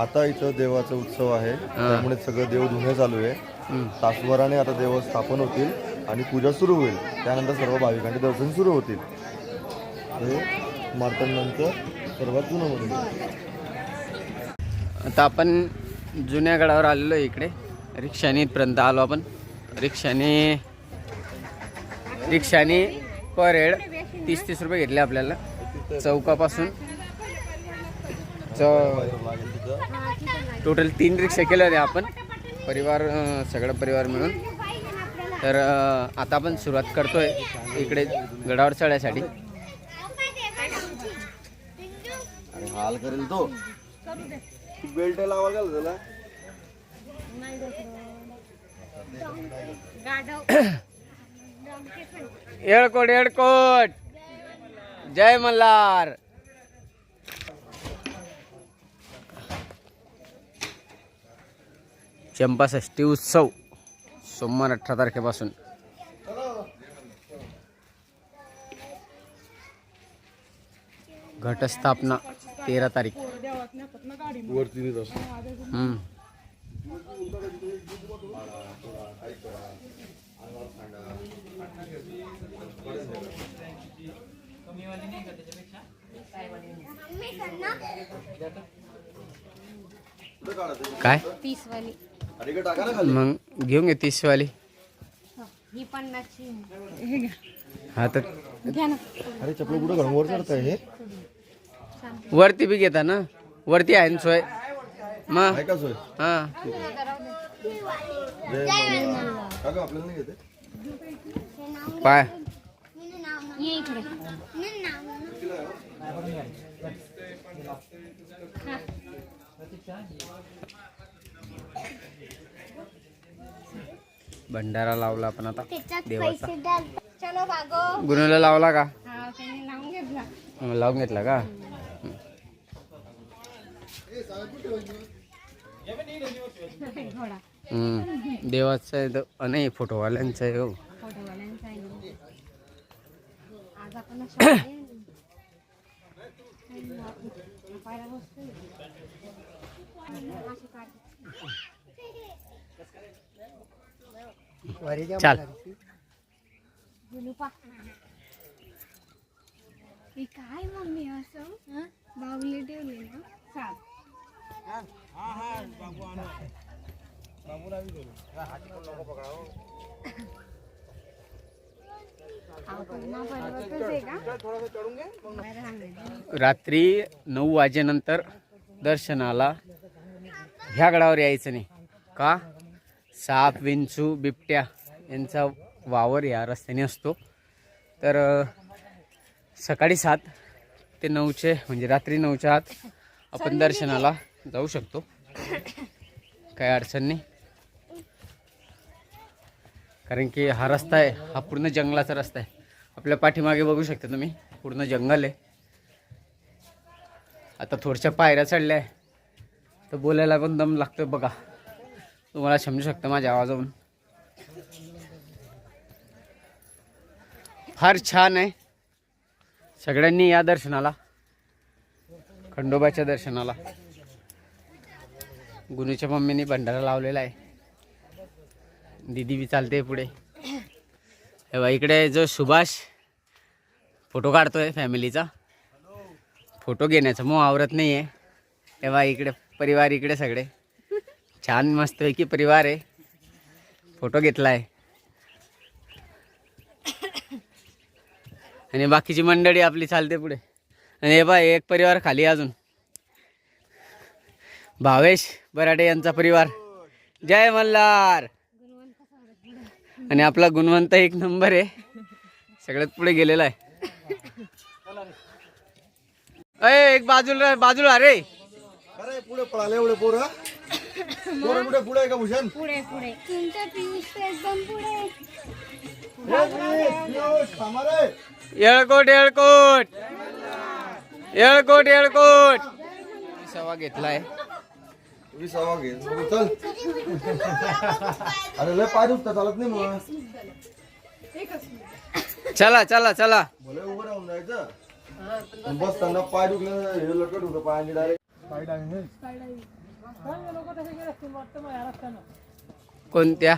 आता इथं देवाचा उत्सव आहे. त्यामुळे सगळं देव धुणे चालू आहे. तासभराने आता देव स्थापन होतील आणि पूजा सुरू होईल. त्यानंतर सर्व भाविकांचे दर्शन सुरू होतील. हे मार्तंडांचं सर्वात जुनं मंदिर आता आपण जुन्या गडावर आलेलो आहे इकडे. रिक्षाने इथपर्यंत आलो आपण. रिक्षाने रिक्षाने पर हेड तीस तीस रुपये घेतले आपल्याला. चौकापासून. चौ टोटल तीन रिक्षा केल्या होत्या आपण. परिवार सगळं परिवार मिळून. तर आता आपण सुरुवात करतोय इकडे गडावर चढण्यासाठी अरे हाल करेल तो. बेल्ट लावा का त्याला येळकोट येळकोट जय मल्हार. चंपाषष्ठी उत्सव सोमवार अठरा तारखेपासून. घटस्थापना तेरा तारीख. काय? तीस वाली मग घेऊन घे तीसवाली. ही पन्नासची हा तर घ्या ना. अरे चपल कुठं घालून वर चढताय हे? वरती बी घेता ना? वरती आहे ना सोय? मग सोय? हा. जय मल्हार. काका आपल्याला नाही घेते पाय. ये इकडे. भंडारा लावला आपण आता देवाचा. गुन्ह्याला लावला का? हा लावून घेतला. का. देवाचा आहे नाही फोटोवाल्यांचा आहे हो. फोटोवाल्यांचा आहे ना. आज आपण अशा पायला बसतोय. अशी काढ. चाल बोलू पा हे काय मम्मी असं बाहुली ठेवले ना साप आपण ना पर्वतच आहे का बरं, सांगायचं. रात्री नऊ वाजेनंतर दर्शनाला ह्या गडावर यायचं नाही. का? साप विंचू बिबट्या यांचा वावर या रस्त्याने असतो. तर सकाळी सात ते नऊचे म्हणजे रात्री नऊच्या आत आपण दर्शनाला जाऊ शकतो. काही अडचण नाही. कारण की हा रस्ता आहे हा पूर्ण जंगलाचा रस्ता आहे. आपल्या पाठीमागे बघू शकता तुम्ही पूर्ण जंगल आहे. आता थोडशा पायऱ्या चढल्या आहे तर बोलायला पण दम लागतो बघा. तुम्हाला समजू शकतं माझ्या आवाजावरून. फार छान आहे. सगळ्यांनी या दर्शनाला खंडोबाच्या दर्शनाला. गुनूच्या मम्मीने भंडारा लावलेला आहे. दीदी बी चालते पुढे. हे बा इकडे जो सुभाष फोटो काढतोय फॅमिलीचा. फोटो घेण्याचं मग आवरत नाही आहे तेव्हा इकडे परिवार इकडे सगळे. छान मस्तपैकी परिवार आहे. फोटो घेतला आहे आणि बाकीची मंडळी आपली चालते पुढे. आणि हे बा एक परिवार खाली अजून. भावेश बराडे यांचा परिवार. जय मल्हार. आणि आपला गुणवंत एक नंबर आहे. सगळ्यात पुढे गेलेला आहे. अय एक बाजूला बाजूला अरे अरे पुढे पळाले एवढे पोर. पोरं पुढे आहे का भूषण? पुढे पुढे. पियुष एकदम पुढे. येळकोट येळकोट. येळकोट येळकोट. सवा घेतलाय. घे बघू, चल. अरे लय पाय दुखता चालत नाही मग. चला चला चला. भले उभं राहून जायचं. पण बसताना पाय दुखले हे लटकत होतं पायाने डायरेक्ट पाय डायरेक्ट कोणत्या?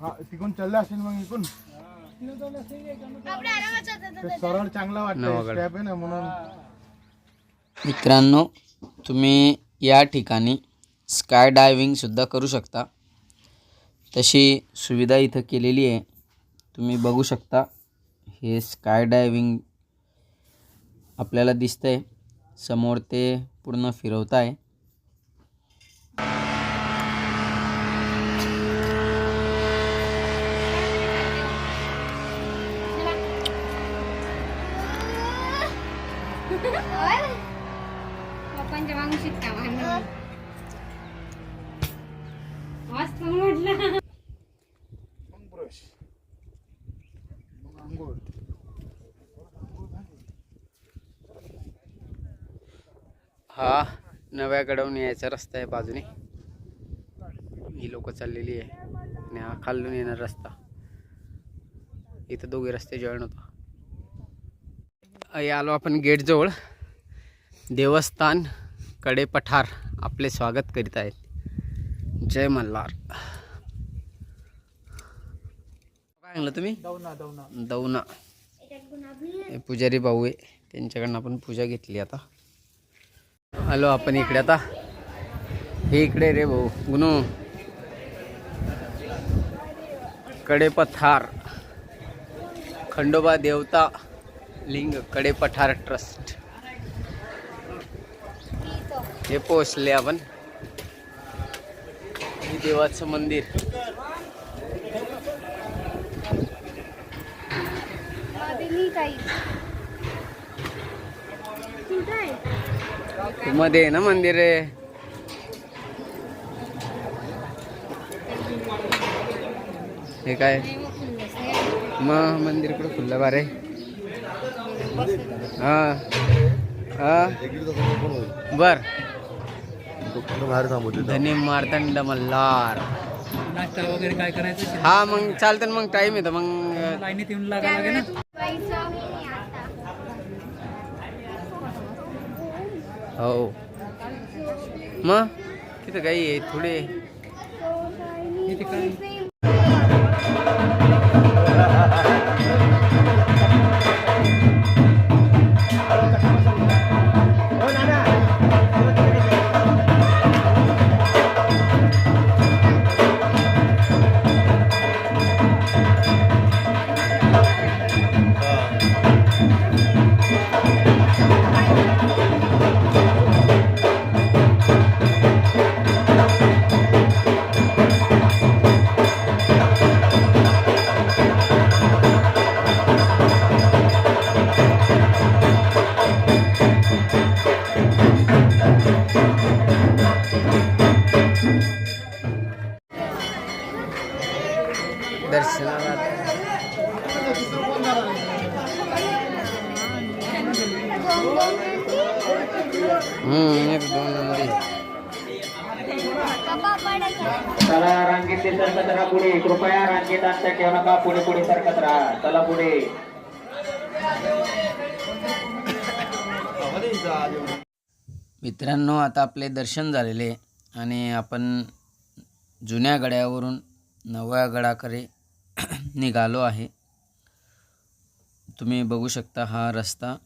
हा तिकडून चालले असेल मग इकडून. ते सरळ चांगला वाटतं नवागड. स्टॅप आहे ना म्हणून. मित्रांनो तुम्ही या ठिकाणी स्काय डायविंगसुद्धा करू शकता. तशी सुविधा इथं केलेली आहे. तुम्ही बघू शकता हे स्काय डायविंग आपल्याला दिसतंय. समोर ते पूर्ण फिरवत आहे पप्पांच्या मागून शिकता भांडण मस्त म्हटलं मग ब्रश मग आंघोळ. हा नव्या गडवून यायचा रस्ता आहे बाजूने. ही लोक चाललेली आहे. आणि हा खालून येणार रस्ता. इथं दोघे रस्ते जॉईन होता आलो आपण गेटजवळ देवस्थानकडे पठार आपले स्वागत करीत आहेत. जय मल्हार. काय म्हणलं तुम्ही? दौना हे पुजारी भाऊ आहे. त्यांच्याकडनं आपण पूजा घेतली आता. आलो आपण इकडे आता. हे इकडे रे भाऊ गुनू. कडेपथार खंडोबा देवता लिंग कडेपठार ट्रस्ट. हे पोचले आपण. देवाचं मंदिर. मध्ये आहे ना मंदिर आहे. हे काय? नाही मग मंदिर कुठं खुल्लं बारे? हा. हा. बर. बाहेर थांबवते धनी मार्तंड मल्हार नाश्ता वगैरे काय करायचं? हा मग चालतं ना मग टाइम येतो मग लाईनीत येऊन लागा लागे ना? जायचं मी आता. हो. मग? तिथं काही आहे थोडे काय? एक दोन नंदी चला रांगेत ते सरकत राहा पुढे. कृपया रांगेत अंतर ठेवू नका. पुढे पुढे सरकत राहा. चला पुढे. मित्रांनो आता आपले दर्शन झालेले आणि आपण जुन्या गड्यावरून नव्या गडाकडे निघालो आहे. तुम्ही बघू शकता हा रस्ता.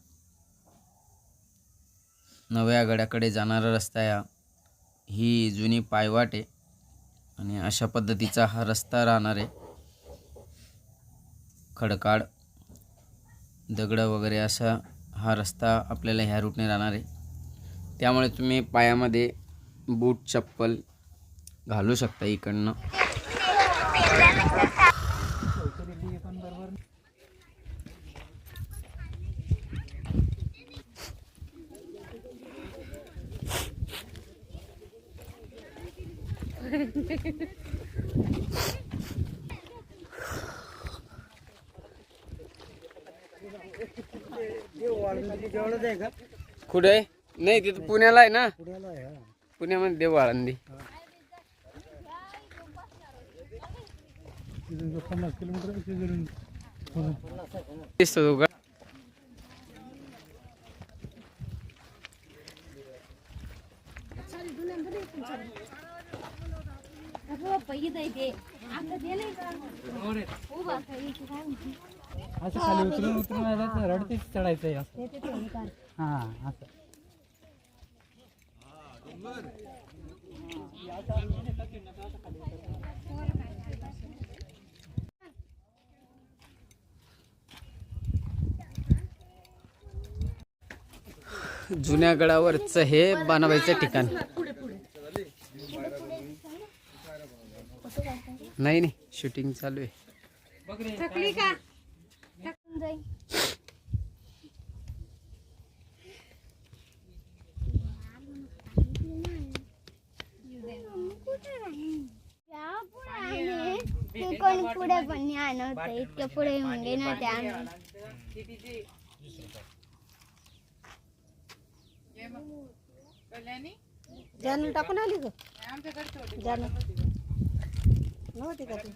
नव्या गड्याकडे जाणारा रस्ता या ही जुनी पायवाट आहे आणि अशा पद्धतीचा हा रस्ता राहणार आहे. खडकाळ दगडं वगैरे असा हा रस्ता आपल्याला ह्या रूटने राहणार आहे. त्यामुळे तुम्ही पायामध्ये बूट चप्पल घालू शकता इकडनं. कुठे? नाही तिथं पुण्याला आहे ना? पुण्यामध्ये देऊ आळंदी. दिसतो का पप्पा इथं इथे आता ते नाही का उभा का इथे काय म्हणते असं खाली उतरून उतरून रडतीच चढायचं आहे असं हा असं. जुन्या गडावरचं हे बनावायचं ठिकाण. नाही नाही. शूटिंग चालू आहे. थकली का? थकून जाईल. ते कोण पुढे पण इतके पुढे येऊन गे. ना त्या जानू टाकून आली ग जानू नव्हती का ती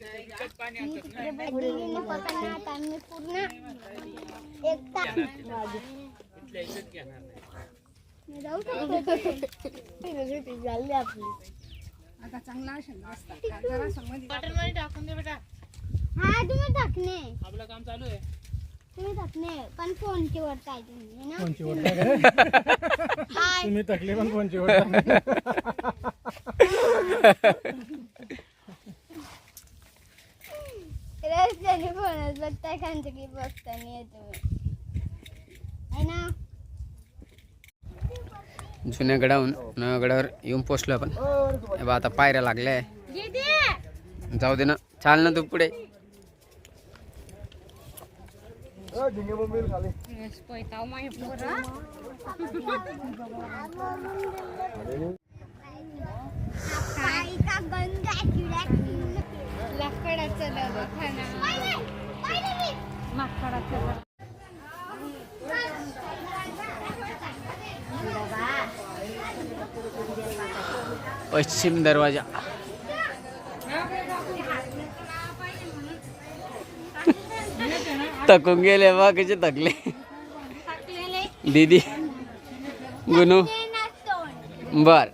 मी तिकडे बसलेली पप्पांना आता मी पूर्ण एक तास मी जाऊ शकतो. झाली आपली. हा तुम्ही टाकणे. आपलं काम चालू आहे. तुम्ही टाकणे पण फोनची वर काय तुम्ही ना? फोनची वर काय काय? हाय. तुम्ही थकले पण फोनची वर टाकली. रस्त्याने फोनच बघताय बघताना तुम्ही ना? जुन्या गडाहून नव्या गडावर येऊन पोचलो आपण. हे बघ आता पायऱ्या लागल्या. जाऊ दे ना. चाल ना तू पुढे. लाकडाचं दवाखाना. पश्चिम दरवाजा. थकून गेले बा कसे थकले? दीदी गुनू. बर.